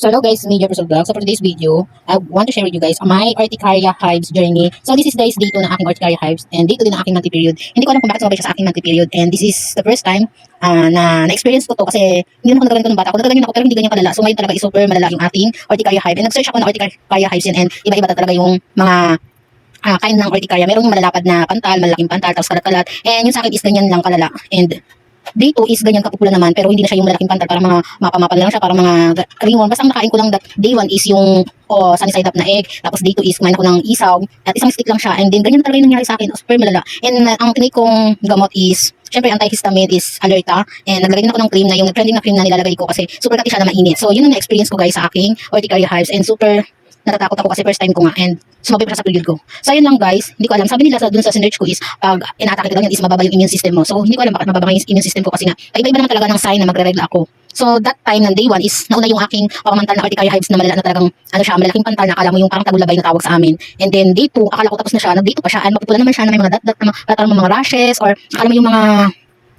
So hello guys, Major Personal Vlog. So for today's video, I want to share with you guys my Urticaria Hives journey. So this is guys day 2 ng aking Urticaria Hives and day 2 din ng aking monthly period. Hindi ko alam kung bakit sumabay siya sa aking monthly period and this is the first time ah, na na-experience ko to kasi hindi naman ako nagagaling ko ng bata. Ako nagagaling ako pero hindi ganyan kalala. So ngayon talaga is super malala yung ating Urticaria Hive. And nag-search ako ng Urticaria Hives yan and iba-iba talaga yung mga ah, kind ng urticaria. Merong yung malalapad na pantal, malalaking pantal, tapos kalat-kalat. And yung sa akin is ganyan lang kalala. And day 2 is ganyan kapupula naman, pero hindi na siya yung malaking pantal, para mga mapamapal lang siya, para mga ga- ringworm. Basta ang nakain ko lang that day 1 is yung oh, sunny side up na egg, tapos day 2 is kumain ako ng isaw, at isang stick lang siya, and then ganyan na talaga yung nangyari sa akin, super malala. And uh, ang tinake kong gamot is, syempre antihistamine is alerta, and naglagay din ako ng cream na yung trending na cream na nilalagay ko kasi super kati siya na mainit. So yun ang na-experience ko guys sa aking urticaria hives, and super natatakot ako kasi first time ko nga. And sumabay pa sa period ko. So ayun lang guys, hindi ko alam. Sabi nila sa dun sa sinerch ko is pag inaatake ka daw yan is mababa yung immune system mo. So hindi ko alam bakit mababa yung immune system ko kasi nga iba-iba naman talaga ng sign na magre-regla ako. So that time ng day 1 is nauna yung aking pamamantal na urticaria hives na malala na talagang ano siya, malaking pantal na akala mo yung parang tagulabay na tawag sa amin. And then day 2, akala ko tapos na siya, nag day 2 pa siya, and mapupula naman siya na may mga dat-dat na mga, mga, rashes or akala mo yung mga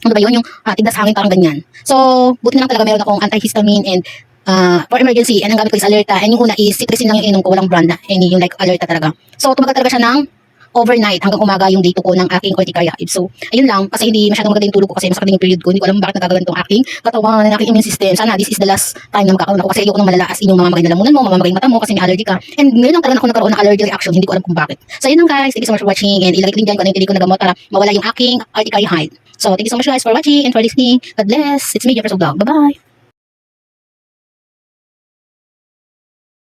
ano ba yun, yung uh, tigdas hangin parang ganyan. So, buti na lang talaga meron akong antihistamine and uh, for emergency, and ang gamit ko is Alerta. And yung una is Citricin lang yung inom ko, walang brand na, any yung like Alerta talaga. So, tumagal talaga siya ng overnight hanggang umaga yung date ko ng aking urticaria. So, ayun lang, kasi hindi masyadong maganda yung tulog ko kasi masakit yung period ko. Hindi ko alam bakit nagagalan tong aking katawan, ng aking immune system. Sana this is the last time na magkakaroon ako kasi ayoko nang malalaas yung mga magay na lamunan mo, mamamagay mata mo kasi may allergy ka. And ngayon lang talaga ako nagkaroon ng allergy reaction, hindi ko alam kung bakit. So, ayun lang guys, thank you so much for watching and ilagay ko din dyan kung ano yung ko na gamot para mawala yung aking urticaria hive. So, thank you so much guys for watching and for listening. God bless. It's me, Jefferson Vlog. Bye-bye.